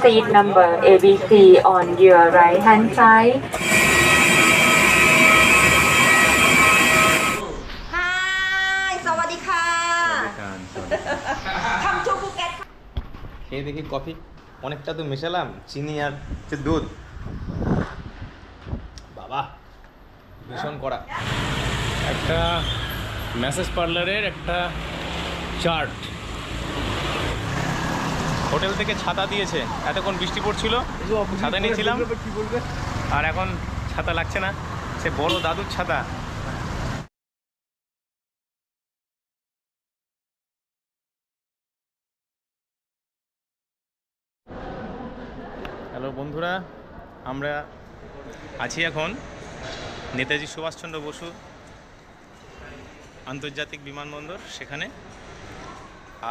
seat number ABC on your right hand side. ฮายสวัสดีค่ะคำชูภูเก็ต খেয়ে দেখি coffee অনেকটা তো মেশালাম চিনি আর হচ্ছে দুধ বাবা ভীষণ কড়া একটা ম্যাসেজ পার্লারের একটা চার্ট হোটেল থেকে ছাতা দিয়েছে। এতক্ষণ বৃষ্টি পড়ছিল ছাতা নিয়েছিলাম। আর এখন ছাতা লাগছে না সে বড় দাদুর ছাতা। হ্যালো বন্ধুরা আমরা আছি এখন নেতাজি সুভাষচন্দ্র বসু আন্তর্জাতিক বিমানবন্দর সেখানে।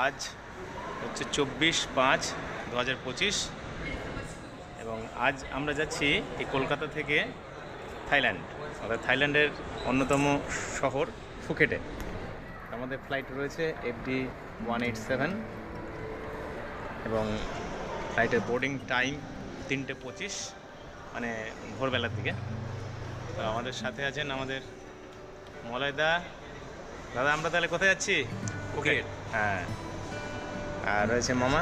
আজ হচ্ছে চব্বিশ পাঁচ দু হাজার পঁচিশ। এবং আজ আমরা যাচ্ছি এই কলকাতা থেকে থাইল্যান্ড অর্থাৎ থাইল্যান্ডের অন্যতম শহর ফুকেটে। আমাদের ফ্লাইট রয়েছে এফডি ওয়ান এইট সেভেন এবং ফ্লাইটের বোর্ডিং টাইম তিনটে পঁচিশ মানে ভোরবেলার দিকে। তো আমাদের সাথে আছেন আমাদের মলয়দা দাদা আমরা তাহলে কোথায় যাচ্ছি? ফুকেট। হ্যাঁ। আর রয়েছে মামা।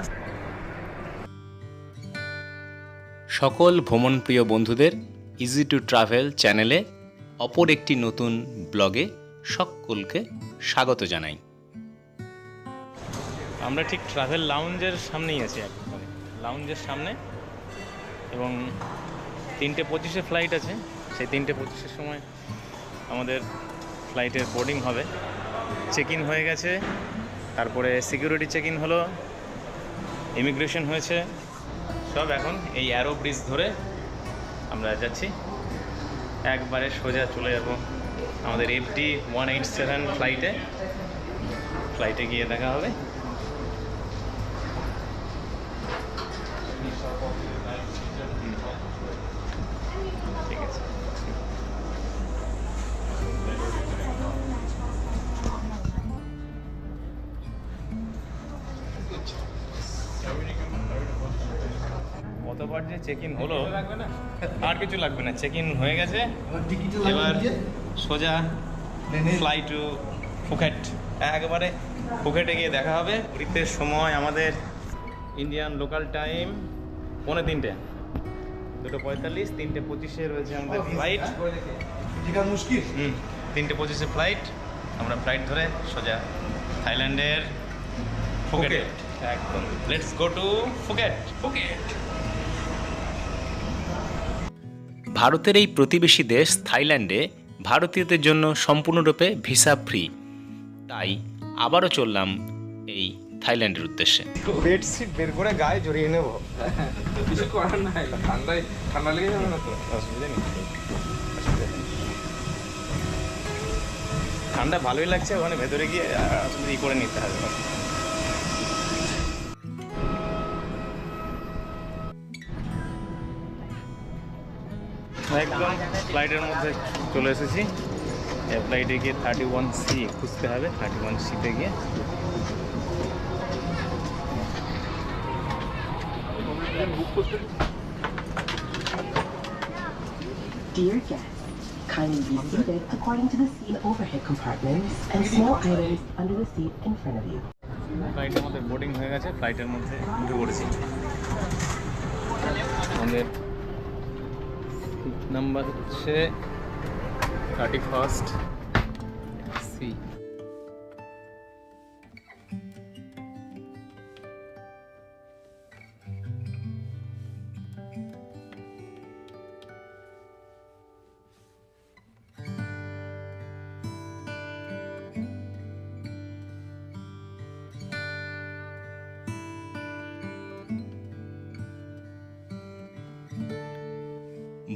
সকল ভ্রমণপ্রিয় বন্ধুদের ইজি টু ট্রাভেল চ্যানেলে অপর একটি নতুন ব্লগে সকলকে স্বাগত জানাই। আমরা ঠিক ট্রাভেল লাউঞ্জের সামনেই আছি লাউঞ্জের সামনে এবং তিনটে পঁচিশে ফ্লাইট আছে। সেই তিনটে পঁচিশের সময় আমাদের ফ্লাইটের বোর্ডিং হবে। চেক ইন হয়ে গেছে। তারপরে সিকিউরিটি চেক ইন হলো ইমিগ্রেশন হয়েছে। সব এখন এই অ্যারো ব্রিজ ধরে আমরা যাচ্ছি। একবারে সোজা চলে যাব আমাদের এফটি ওয়ান এইট সেভেন ফ্লাইটে ফ্লাইটে গিয়ে দেখা হবে। চেক ইন হলো। আর কিছু লাগবে না চেক ইন হয়ে গেছে। এবার সোজা ফ্লাই টু ফুকেট একেবারে ফুকেটে গিয়ে দেখা হবে। ঘুরিতে সময় আমাদের ইন্ডিয়ান লোকাল টাইম পৌনে তিনটে। দুটো পঁয়তাল্লিশ তিনটে পঁচিশে রয়েছে আমাদের ফ্লাইট মুশকিল। হুম তিনটে পঁচিশে ফ্লাইট আমরা ফ্লাইট ধরে সোজা থাইল্যান্ডের ফুকেট একদম। Let's go to Phuket Phuket ভারতের এই প্রতিবেশী দেশ থাইল্যান্ডে ভারতীয়দের জন্য সম্পূর্ণরূপে ভিসা ফ্রি। তাই আবারও চললাম এই থাইল্যান্ডের উদ্দেশ্যে। বেডশিট বের করে গায়ে জড়িয়ে নেব। কিছু করার নাই। ঠান্ডায় ঠান্ডা লেগে যাবে না তো? অসুবিধা নেই। ঠান্ডা ভালোই লাগছে ওখানে ভেতরে গিয়ে আসলে ই করে নিতে হবে। একদম ফ্লাইটের মধ্যে চলে এসেছি ফ্লাইটে গিয়ে থার্টি ওয়ান সি খুঁজতে হবে থার্টি ওয়ান সিতে গিয়ে Dear guests, kindly be seated according to the seat overhead compartments and small items under the seat in front of you. ফ্লাইটের মধ্যে বোর্ডিং হয়ে গেছে ফ্লাইটের মধ্যে উঠে পড়েছি আমাদের সিট নাম্বার হচ্ছে থার্টি ফার্স্ট সি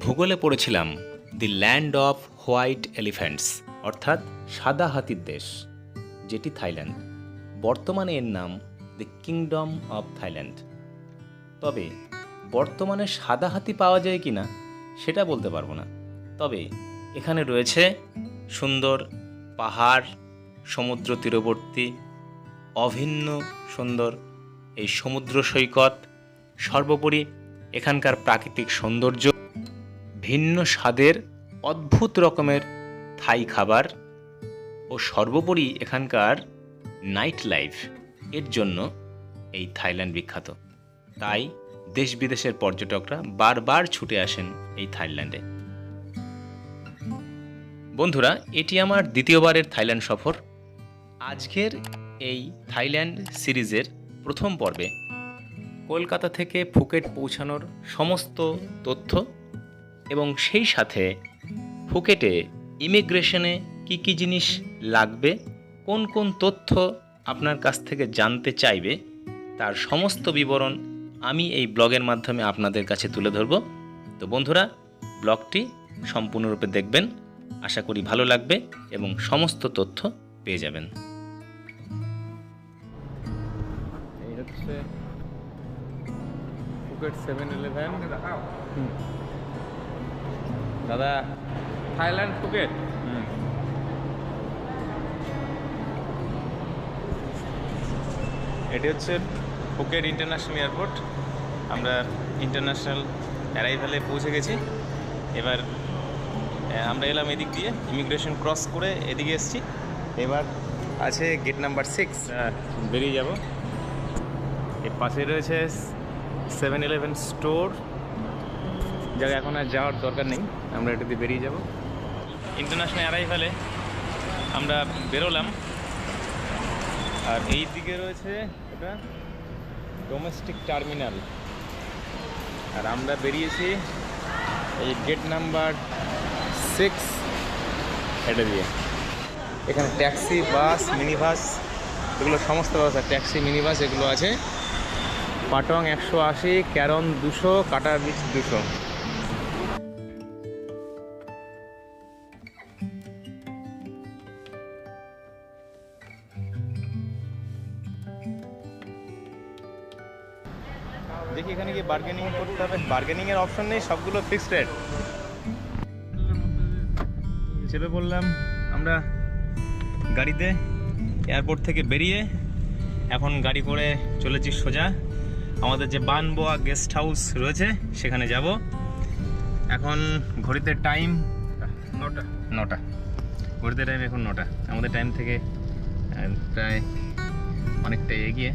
ভূগোলে পড়েছিলাম the land of white elephants অর্থাৎ সাদা হাতির দেশ, যেটি থাইল্যান্ড। বর্তমানে এর নাম দি কিংডম অফ থাইল্যান্ড তবে, বর্তমানে সাদা হাতি পাওয়া যায় কি না, সেটা বলতে পারব না। তবে, এখানে রয়েছে সুন্দর পাহাড়, সমুদ্র তীরবর্তী, অভিন্ন সুন্দর এই সমুদ্র সৈকত, সর্বোপরি এখানকার প্রাকৃতিক সৌন্দর্য। ভিন্ন স্বাদের অদ্ভুত রকমের থাই খাবার ও সর্বোপরি এখানকার নাইট লাইফ এর জন্য এই থাইল্যান্ড বিখ্যাত। তাই দেশ বিদেশের পর্যটকরা বারবার ছুটে আসেন এই থাইল্যান্ডে। বন্ধুরা, এটি আমার দ্বিতীয়বারের থাইল্যান্ড সফর। আজকের এই থাইল্যান্ড সিরিজের প্রথম পর্বে কলকাতা থেকে ফুকেট পৌঁছানোর সমস্ত তথ্য এবং সেই সাথে ফুকেটে ইমিগ্রেশনে কি কি জিনিস লাগবে, কোন কোন তথ্য আপনার কাছ থেকে জানতে চাইবে, তার সমস্ত বিবরণ আমি এই ব্লগের মাধ্যমে আপনাদের কাছে তুলে ধরব। তো বন্ধুরা, ব্লগটি সম্পূর্ণরূপে দেখবেন, আশা করি ভালো লাগবে এবং সমস্ত তথ্য পেয়ে যাবেন। এই হচ্ছে ফুকেট সেভেন ইলেভেন দাদা। থাইল্যান্ড ফুকেট এটি হচ্ছে ফুকেট ইন্টারন্যাশনাল এয়ারপোর্ট আমরা ইন্টারন্যাশনাল অ্যারাইভ্যালে পৌঁছে গেছি। এবার আমরা এলাম এদিক দিয়ে ইমিগ্রেশন ক্রস করে এদিকে এসেছি। এবার আছে গেট নাম্বার সিক্স বেরিয়ে যাব। এর পাশে রয়েছে সেভেন ইলেভেন স্টোর জায়গা এখন আর যাওয়ার দরকার নেই। আমরা এটা দিয়ে বেরিয়ে যাব। ইন্টারন্যাশনাল অ্যারাইভ্যালে আমরা বেরোলাম। আর এই দিকে রয়েছে এটা ডোমেস্টিক টার্মিনাল আর আমরা বেরিয়েছি এই গেট নাম্বার সিক্স এটা দিয়ে। এখানে ট্যাক্সি বাস মিনি বাস এগুলো সমস্ত ব্যবস্থা ট্যাক্সি মিনি বাস এগুলো আছে। পাটং একশো আশি, ক্যারন দুশো কাটা বিচ দুশো। করতে হবে বার্গেনিং এর অপশন নেই সবগুলো ফিক্সড রেট চেপে বললাম আমরা গাড়িতে এয়ারপোর্ট থেকে বেরিয়ে এখন গাড়ি করে চলেছি সোজা। আমাদের যে বানবোয়া গেস্ট হাউস রয়েছে সেখানে যাব। এখন ঘড়িতে টাইম নটা। নটা। ঘড়িতে টাইম এখন নটা। আমাদের টাইম থেকে প্রায় অনেকটাই এগিয়ে।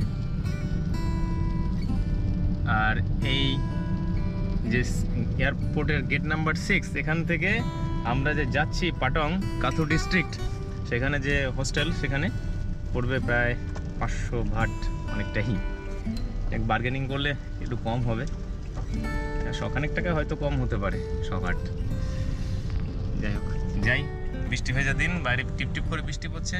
আর এই যে এয়ারপোর্টের গেট নাম্বার সিক্স এখান থেকে আমরা যে যাচ্ছি পাটং কাথু ডিস্ট্রিক্ট সেখানে যে হোস্টেল সেখানে পড়বে প্রায় পাঁচশো ভাট অনেকটাই। এক বার্গেনিং করলে একটু কম হবে। শখানেক টাকা হয়তো কম হতে পারে শ ভাট। যাই হোক, যাই, বৃষ্টি ভেজা দিন, বাইরে টিপ টিপ করে বৃষ্টি পড়ছে।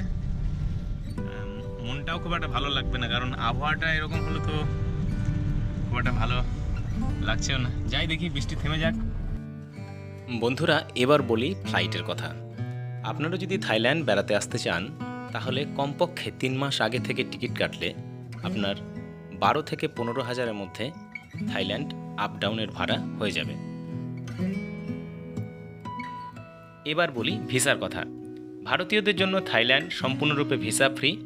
মনটাও খুব একটা ভালো লাগবে না, কারণ আবহাওয়াটা এরকম হলে তো খুব একটা ভালো লাগছেও না। যাই দেখি বৃষ্টি থেমে যাক। বন্ধুরা, এবার বলি ফ্লাইটের কথা। আপনারা যদি থাইল্যান্ড বেড়াতে আসতে চান, তাহলে কমপক্ষে তিন মাস আগে থেকে টিকিট কাটলে আপনার বারো থেকে পনেরো হাজারের মধ্যে থাইল্যান্ড আপ ডাউনের ভাড়া হয়ে যাবে। এবার বলি ভিসার কথা। ভারতীয়দের জন্য থাইল্যান্ড সম্পূর্ণরূপে ভিসা ফ্রি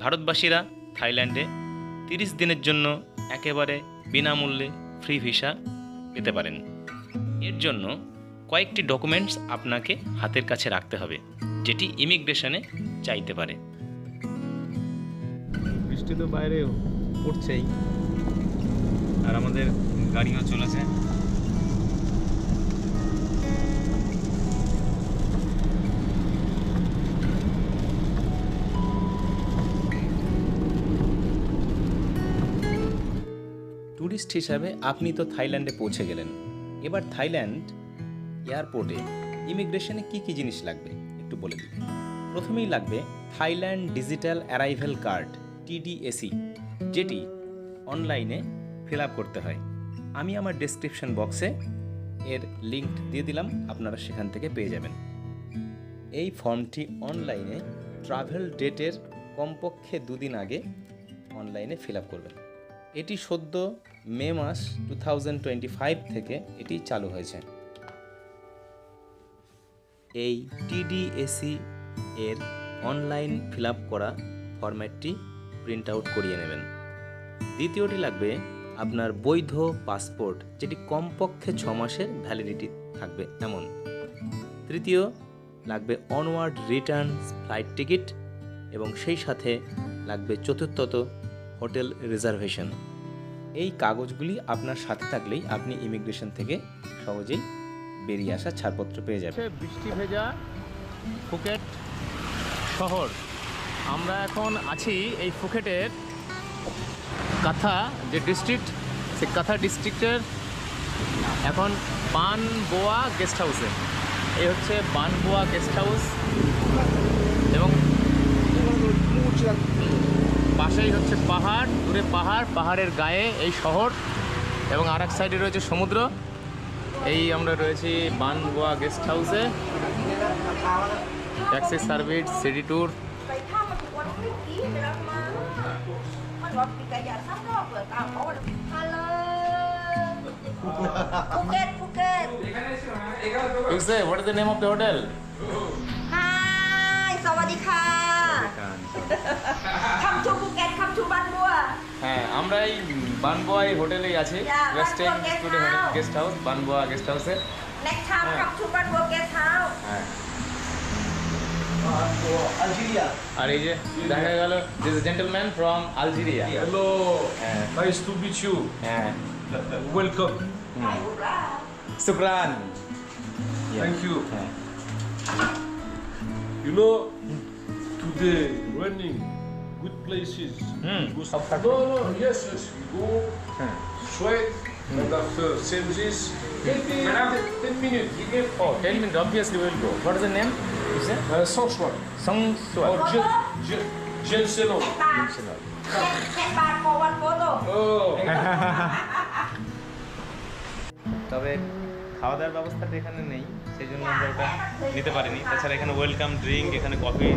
ভারতবাসীরা থাইল্যান্ডে তিরিশ দিনের জন্য একেবারে বিনামূল্যে ফ্রি ভিসা পেতে পারেন। এর জন্য কয়েকটি ডকুমেন্টস আপনাকে হাতের কাছে রাখতে হবে, যেটি ইমিগ্রেশনে চাইতে পারে। বৃষ্টি তো বাইরে পড়ছেই, আর আমাদের গাড়িও চলেছে। ট্যুরিস্ট হিসাবে আপনি তো থাইল্যান্ডে পৌঁছে গেলেন। এবার থাইল্যান্ড এয়ারপোর্টে ইমিগ্রেশনে কি কি জিনিস লাগবে? একটু বলে দিই প্রথমেই লাগবে Thailand digital arrival card TDAC যেটি অনলাইনে ফিল করতে হয়। আমি আমার ডেসক্রিপশন বক্সে এর লিঙ্ক দিয়ে দিলাম, আপনারা সেখান থেকে পেয়ে যাবেন। এই ফর্মটি অনলাইনে ট্রাভেল ডেটের কমপক্ষে দুদিন আগে অনলাইনে ফিল করবেন। এটি সদ্য মে মাস টু থেকে এটি চালু হয়েছে। এই টিডিএসি এর অনলাইন ফিল করা ফরম্যাটটি প্রিন্ট আউট করিয়ে নেবেন। দ্বিতীয়টি লাগবে আপনার বৈধ পাসপোর্ট, যেটি কমপক্ষে ছ মাসের ভ্যালিডিটি থাকবে এমন। তৃতীয়, লাগবে অনওয়ার্ড রিটার্ন ফ্লাইট টিকিট এবং সেই সাথে লাগবে চতুর্থত হোটেল রিজার্ভেশন। এই কাগজগুলি আপনার সাথে থাকলেই আপনি ইমিগ্রেশন থেকে সহজেই বেরিয়ে আসার ছাড়পত্র পেয়ে যাবেন। বৃষ্টি ভেজা ফুকেট শহর। আমরা এখন আছি এই ফুকেটের কাথা যে ডিস্ট্রিক্ট সে কাথা ডিস্ট্রিক্টের এখন বানবোয়া গেস্ট হাউসে এই হচ্ছে বানবোয়া গেস্ট হাউস এবং পাশেই হচ্ছে পাহাড় দূরে পাহাড় পাহাড়ের গায়ে এই শহর এবং আর এক সাইডে রয়েছে সমুদ্র এই আমরা রয়েছি বানবোয়া গেস্ট হাউসে taxi service city tour ไปถ้ามาถึงวันที่กี่ไปรับมามันรถปีกายาซ้ำรอบเปิดตามเขาฮัลโหลภูเก็ตภูเก็ต You say what is the name of the hotel? ฮายสวัสดีค่ะ আমরা এই বানবোয়া এই হোটেলেই আছি western studio guest house Banboa guest হাউসে আর এই যে দেখা গেল this gentleman from Algeria hello nice to meet you হ্যাঁ welcome শুকরান thank you you no today running good places. Mm. Go no, no, no, yes, yes. We go hmm. sweat, mm. and after services, maybe after 10 minutes, We get Oh, 10 minutes, obviously we will go. What is the name? Is it? Uh, Songswan. Songswan. Or Jel, Jel, Jel Selon. Jel Selon. Take back for one photo. Oh. তবে খাওয়া দাওয়ার ব্যবস্থাটা এখানে নেই সেই জন্য আমরা নিতে পারিনি তাছাড়া এখানে ওয়েলকাম ড্রিঙ্ক এখানে কফি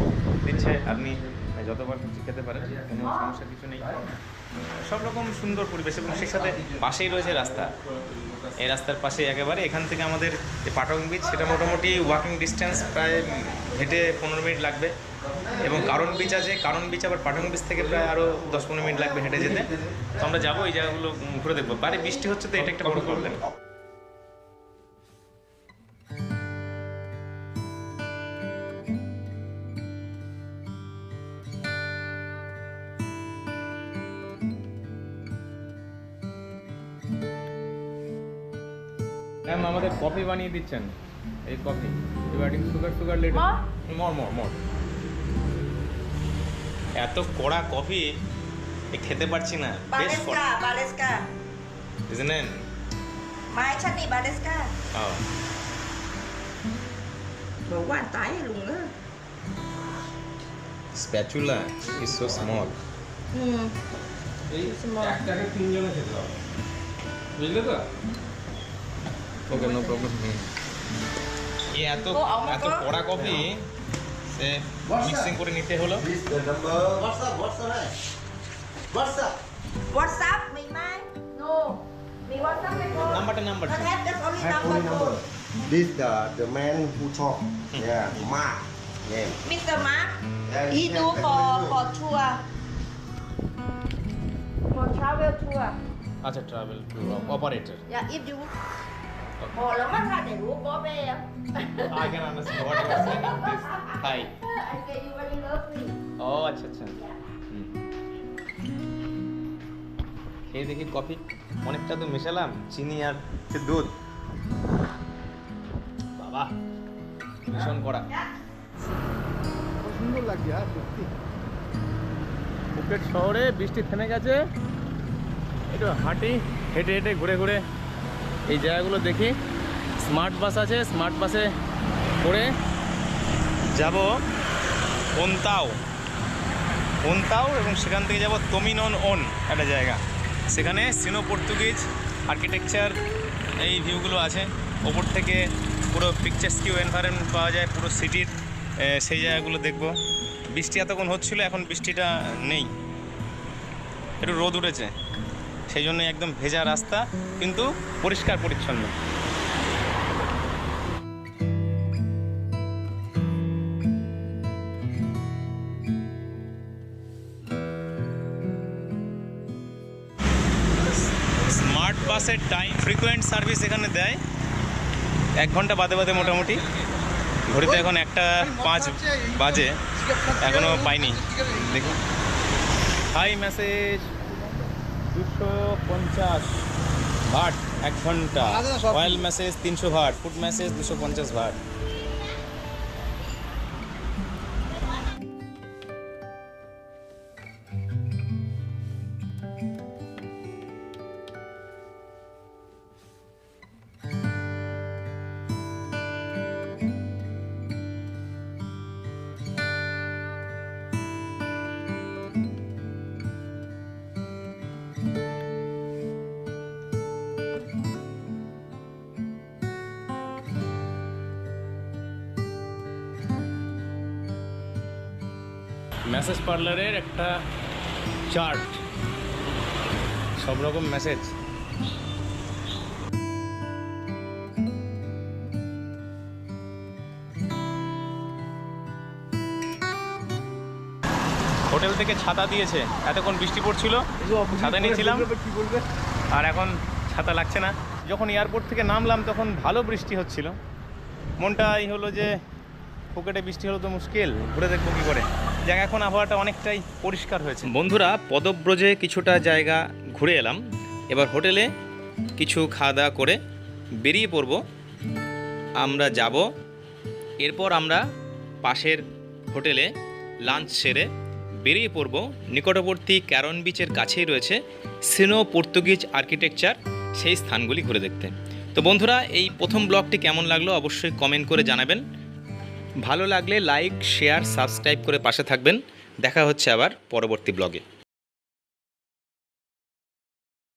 দিচ্ছে আপনি যতবার খেতে পারেন, কোনো সমস্যা কিছু নেই। সব রকম সুন্দর পরিবেশ এবং সেই সাথে পাশেই রয়েছে রাস্তা। এই রাস্তার পাশে একেবারে এখান থেকে আমাদের যে পাটং বিচ সেটা মোটামুটি ওয়াকিং ডিস্টেন্স প্রায় হেঁটে পনেরো মিনিট লাগবে। এবং কারণ বিচ আছে, কারণ বিচ আবার পাটং বিচ থেকে প্রায় আরও দশ পনেরো মিনিট লাগবে হেঁটে যেতে। তো আমরা যাব, এই জায়গাগুলো ঘুরে দেখব। বাড়ি বৃষ্টি হচ্ছে তো, এটা একটা বড় প্রবলেম ম্যাম আমাদের কফি বানিয়ে দিচ্ছেন। এই coffee regarding sugar sugar let more more more. এত কড়া কফি খেতে পারছি না। বেশ কড়া বালেসকা isn't it? mai chutney badeska oh. but one tai lunga spatula is so small. হুম। এই স্মল একটাকে তিনজনে খেতে হবে। বুঝলে তো? ওকে নো প্রবলেম হুম এই এত এত কড়া কফি সে মিক্সিং করে নিতে হলো হোয়াটসঅ্যাপ হোয়াটসঅ্যাপ হোয়াটসঅ্যাপ মাই মান নো মি হোয়াটসঅ্যাপ মে নাম্বারটা number don't have that only number This the the man who talk yeah Mark yeah Mr Mark yeah, he, he do for for tour for travel tour as a travel tour operator yeah if you All of us had a rope of air. I can understand what you're saying in this Thai. I say you very lovely. Oh, আচ্ছা আচ্ছা খেয়ে দেখি coffee অনেকটা তো মেশালাম চিনি আর দুধ বাবা ভীষণ করা সুন্দর লাগছে আর সত্যি বুকেট শহরে বৃষ্টি থেমে গেছে একটু হাঁটি হেঁটে হেঁটে ঘুরে ঘুরে এই জায়গাগুলো দেখি স্মার্ট বাস আছে, স্মার্ট বাসে করে যাব ওনতাও ওনতাও এবং সেখান থেকে যাব তমিনন ওন একটা জায়গা। সেখানে সিনো পর্তুগিজ আর্কিটেকচার এই ভিউগুলো আছে। ওপর থেকে পুরো পিকচার্স কিউ এনভায়রনমেন্ট পাওয়া যায়, পুরো সিটির সেই জায়গাগুলো দেখব। বৃষ্টি এতক্ষণ হচ্ছিল, এখন বৃষ্টিটা নেই। একটু রোদ উঠেছে। সেই জন্য একদম ভেজা রাস্তা, কিন্তু পরিষ্কার পরিচ্ছন্ন। স্মার্ট বাসের টাইম ফ্রিকোয়েন্ট সার্ভিস এখানে দেয়। এক ঘণ্টা বাদে বাদে মোটামুটি। ঘড়িতে এখন একটা পাঁচ বাজে। এখনও পাইনি। দেখুন। হাই মেসেজ দুশো পঞ্চাশ ভাট এক ঘণ্টা। অয়েল মেসেজ তিনশো ভাট ফুড মেসেজ দুশো পঞ্চাশ ভাট। মেসেজ পার্লারের একটা চার্ট সব রকম মেসেজ হোটেল থেকে ছাতা দিয়েছে। এতক্ষণ বৃষ্টি পড়ছিল। ছাতা নিয়েছিলাম। আর এখন ছাতা লাগছে না। যখন এয়ারপোর্ট থেকে নামলাম তখন ভালো বৃষ্টি হচ্ছিল। মনটা এই হলো যে ফুকেটে বৃষ্টি হলো তো মুশকিল। ঘুরে দেখব কী করে। জায়গা এখন আবহাওয়াটা অনেকটাই পরিষ্কার হয়েছে। বন্ধুরা, পদব্রজে কিছুটা জায়গা ঘুরে এলাম। এবার হোটেলে কিছু খাওয়া দাওয়া করে বেরিয়ে পড়ব। আমরা যাব। এরপর আমরা পাশের হোটেলে লাঞ্চ সেরে বেরিয়ে পড়ব। নিকটবর্তী ক্যারন বিচের কাছেই রয়েছে সিনো পর্তুগিজ আর্কিটেকচার। সেই স্থানগুলি ঘুরে দেখতে। তো বন্ধুরা, এই প্রথম ব্লগটি কেমন লাগল অবশ্যই কমেন্ট করে জানাবেন। ভালো লাগলে লাইক শেয়ার সাবস্ক্রাইব করে পাশে থাকবেন। দেখা হচ্ছে আবার পরবর্তী ব্লগে